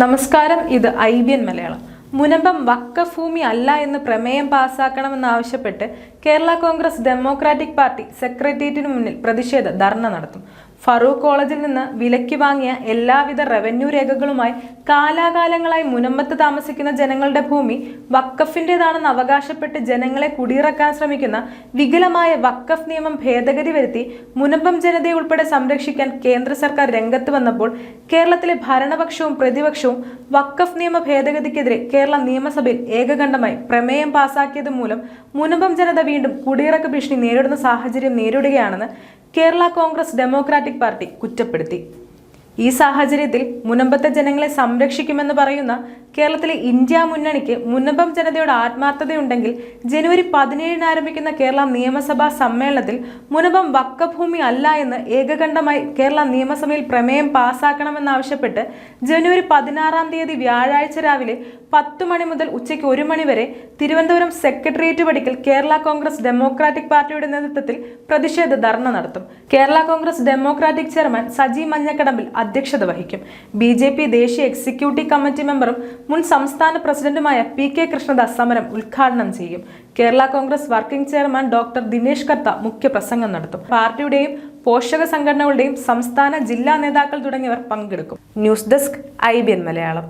നമസ്കാരം ഇത് I B N Malayalam. Munambam വക്കഭൂമി അല്ല എന്ന് പ്രമേയം പാസാക്കണമെന്നാവശ്യപ്പെട്ട് കേരള കോൺഗ്രസ് ഡെമോക്രാറ്റിക് പാർട്ടി സെക്രട്ടേറിയറ്റിന് മുന്നിൽ പ്രതിഷേധ ധർണ നടത്തും. ഫറൂഖ് കോളേജിൽ നിന്ന് വിലയ്ക്ക് വാങ്ങിയ എല്ലാവിധ റവന്യൂ രേഖകളുമായി കാലാകാലങ്ങളായി മുനമ്പത്ത് താമസിക്കുന്ന ജനങ്ങളുടെ ഭൂമി വക്കഫിന്റെതാണെന്ന് അവകാശപ്പെട്ട് ജനങ്ങളെ കുടിയിറക്കാൻ ശ്രമിക്കുന്ന വികലമായ വക്കഫ് നിയമം ഭേദഗതി വരുത്തി മുനമ്പം ജനതയെ ഉൾപ്പെടെ സംരക്ഷിക്കാൻ കേന്ദ്ര സർക്കാർ രംഗത്ത് വന്നപ്പോൾ കേരളത്തിലെ ഭരണപക്ഷവും പ്രതിപക്ഷവും വക്കഫ് നിയമ ഭേദഗതിക്കെതിരെ കേരള നിയമസഭയിൽ ഏകകണ്ഠമായി പ്രമേയം പാസാക്കിയത് മൂലം മുനമ്പം ജനത വീണ്ടും കുടിയിറക്ക ഭീഷണി നേരിടുന്ന സാഹചര്യം നേരിടുകയാണെന്ന് കേരള കോൺഗ്രസ് ഡെമോക്രാറ്റിക് പാർട്ടി കുറ്റപ്പെടുത്തി. ഈ സാഹചര്യത്തിൽ മുനമ്പത്തെ ജനങ്ങളെ സംരക്ഷിക്കുമെന്ന് പറയുന്ന കേരളത്തിലെ ഇന്ത്യ മുന്നണിക്ക് മുന്നപ്പം ജനതയുടെ ആത്മാർത്ഥതയുണ്ടെങ്കിൽ ജനുവരി പതിനേഴിന് ആരംഭിക്കുന്ന കേരള നിയമസഭാ സമ്മേളനത്തിൽ മുനപം വക്കഭൂമി അല്ല എന്ന് ഏകകണ്ഠമായി കേരള നിയമസഭയിൽ പ്രമേയം പാസാക്കണമെന്നാവശ്യപ്പെട്ട് ജനുവരി പതിനാറാം തീയതി വ്യാഴാഴ്ച രാവിലെ പത്ത് മണി മുതൽ ഉച്ചയ്ക്ക് ഒരു മണി വരെ തിരുവനന്തപുരം സെക്രട്ടേറിയറ്റ് പടിക്കൽ കേരള കോൺഗ്രസ് ഡെമോക്രാറ്റിക് പാർട്ടിയുടെ നേതൃത്വത്തിൽ പ്രതിഷേധ ധർണ നടത്തും. കേരള കോൺഗ്രസ് ഡെമോക്രാറ്റിക് ചെയർമാൻ സജി മഞ്ഞക്കടമ്പിൽ അധ്യക്ഷത വഹിക്കും. ബി ദേശീയ എക്സിക്യൂട്ടീവ് കമ്മിറ്റി മെമ്പറും മുൻ സംസ്ഥാന പ്രസിഡന്റുമായ പി കെ കൃഷ്ണദാസ് സമരം ഉദ്ഘാടനം ചെയ്യും. Kerala Congress working chairman doctor Dinesh Kartha മുഖ്യപ്രസംഗം നടത്തും. പാർട്ടിയുടെയും പോഷക സംഘടനകളുടെയും സംസ്ഥാന ജില്ലാ നേതാക്കൾ തുടങ്ങിയവർ പങ്കെടുക്കും. News desk I Malayalam.